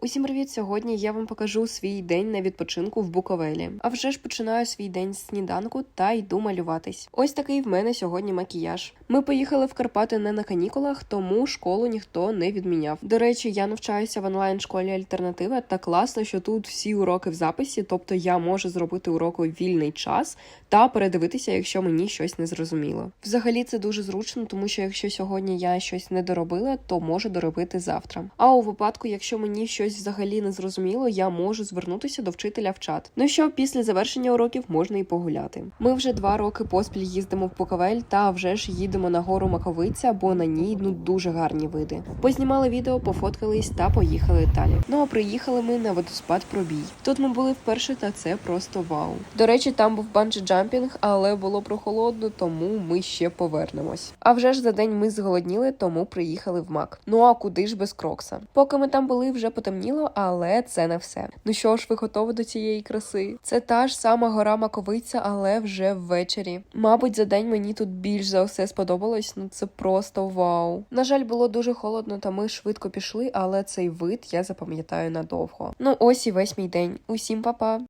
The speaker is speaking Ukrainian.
Усім привіт! Сьогодні я вам покажу свій день на відпочинку в Буковелі. А вже ж починаю свій день з сніданку та йду малюватись. Ось такий в мене сьогодні макіяж. Ми поїхали в Карпати не на канікулах, тому школу ніхто не відміняв. До речі, я навчаюся в онлайн школі Альтернатива та класно, що тут всі уроки в записі, тобто я можу зробити урок у вільний час та передивитися, якщо мені щось не зрозуміло. Взагалі це дуже зручно, тому що якщо сьогодні я щось не доробила, то можу доробити завтра. А у випадку, якщо мені щось взагалі не зрозуміло, я можу звернутися до вчителя в чат. Ну що, після завершення уроків можна і погуляти. Ми вже два роки поспіль їздимо в Буковель та вже ж їдемо на гору Маковиця, бо на ній ну дуже гарні види. Познімали відео, пофоткались та поїхали далі. Ну а приїхали ми на водоспад пробій. Тут ми були вперше, та це просто вау. До речі, там був банджі джампінг, але було прохолодно, тому ми ще повернемось. А вже ж за день ми зголодніли, тому приїхали в Мак. Ну а куди ж без крокса? Поки ми там були, вже потемніло, але це не все. Ну що ж, ви готові до цієї краси? Це та ж сама гора Маковиця, але вже ввечері. Мабуть, за день мені тут більш за все сподобалось. Ну це просто вау. На жаль, було дуже холодно, та ми швидко пішли, але цей вид я запам'ятаю надовго. Ну ось і весь мій день. Усім па-па!